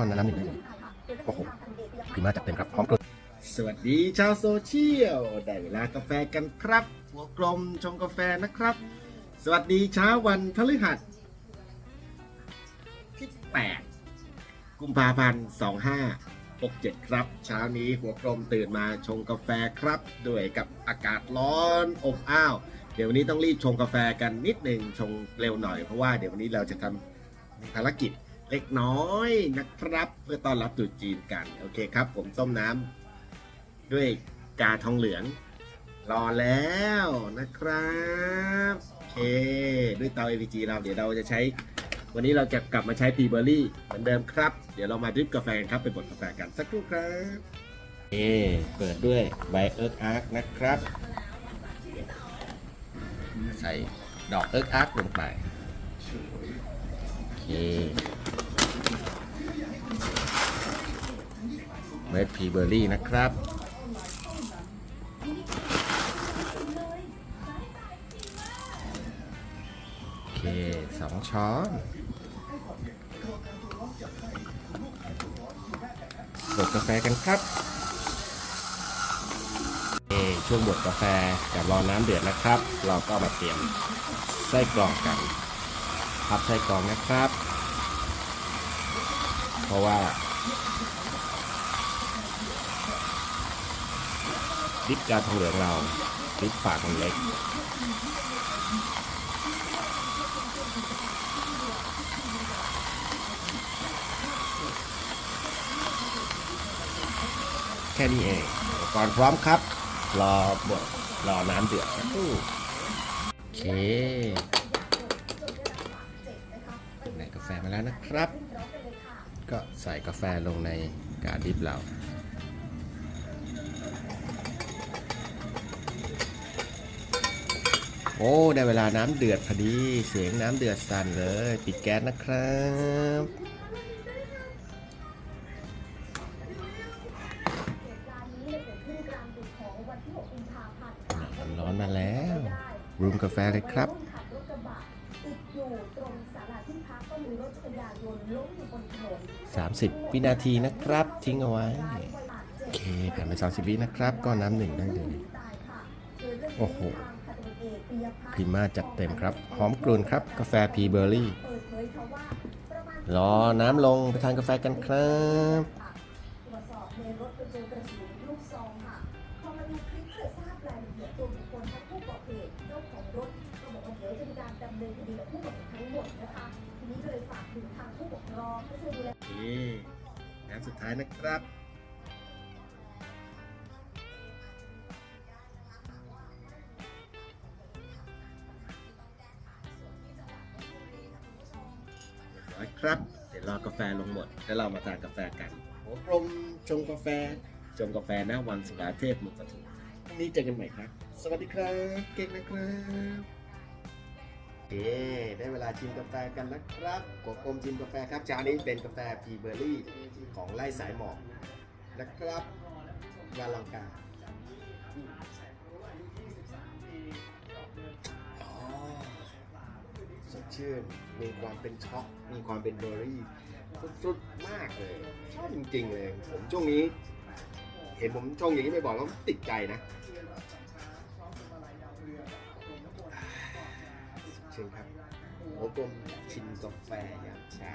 ตอนนั้นน้ำหนึ่งได้เลยโอ้โหคือมาจัดเต็มครับพร้อมกลุ่มสวัสดีชาวโซเชียล ได้เวลากาแฟกันครับ หัวกลมชงกาแฟนะครับ สวัสดีเช้าวันพฤหัสที่ 8 กุมภาพันธ์2567 ครับ เช้านี้หัวกลมตื่นมาชงกาแฟครับ ด้วยกับอากาศร้อนอบอ้าว เดี๋ยววันนี้ต้องรีบชงกาแฟกันนิดหนึ่งชงเร็วหน่อยเพราะว่าเดี๋ยววันนี้เราจะทำภารกิจ เล็กน้อยนะครับ เพื่อต้อนรับตรุษจีนกัน โอเคครับ ผมต้มน้ำด้วยกาทองเหลือง รอแล้วนะครับโอเค ด้วยเตา APG เราเดี๋ยวเราจะใช้ วันนี้เราจะกลับมาใช้พีเบอร์รี่เหมือนเดิมครับ เดี๋ยวเรามาดริปกาแฟกันครับไปบดกาแฟกันสักครู่ครับเอเปิดด้วยใบเอิร์กอาร์กนะครับ ใส่ดอกเอิร์กอาร์กลงไปโอเค เมดพีเบอร์รี่นะครับ โอเคสองช้อนบดกาแฟกันครับเอช่วงบดกาแฟกับรอน้ำเดือดนะครับ เราก็มาเตรียมไส้กรองกันพับไส้กรองนะครับ เพราะว่า ดิบกาทองเหลืองเราดิบปากมันเล็กแค่นี้เองกรณ์พร้อมครับ รอบดรอน้ำเดือดสักครู่โอเคในกาแฟมาแล้วนะครับ ก็ใส่กาแฟลงในกาดิบเรา โอ้ได้เวลาน้ำเดือดพอดี เสียงน้ำเดือดสั่นเลย ปิดแก๊สนะครับน้ำร้อนมาแล้วรูมกาแฟเลยครับ30วินาทีนะครับ ทิ้งเอาไว้ โอเคผ่านไป30วินะครับ ก็น้ำหนึ่งได้เลย โอ้โห พรีมาจัดเต็มครับ หอมกลุ่นครับ กาแฟพีเบอร์รี่ รอน้ำลงไปทานกาแฟกันครับตรวจสอบในรถไปเจอกระสุนลูกซองค่ะพอมาดูคลิปก็เลยทราบรายละเอียดตัวบุคคลทั้งผู้ก่อเหตุเจ้าของรถก็บ นะครับเรียบร้อยครับ เดี๋ยวรอกาแฟลงหมด แล้วเรามาทานกาแฟกันหัวกลมชงกาแฟ ชงกาแฟหน้าวังสุราเทพมุกปทุมพรุ่งนี้เจอกันใหม่ครับ สวัสดีครับ เก่งนะครับเอ๊ได้เวลาชิมกาแฟกันนะครับหัวกลมชิมกาแฟครับจานนี้เป็นกาแฟพีเบอร์รี่ของไร่สายหมอกนะครับวาลังกา ชื่น มีความเป็นช็อกมีความเป็นเบอร์รี่สุดๆมากเลย ชอบจริงๆเลย ผมช่วงนี้ เห็นผมชงอย่างนี้บ่อกแล้วติดใจนะเชิญครับโอ้กลมชิมกาแฟอย่างช้า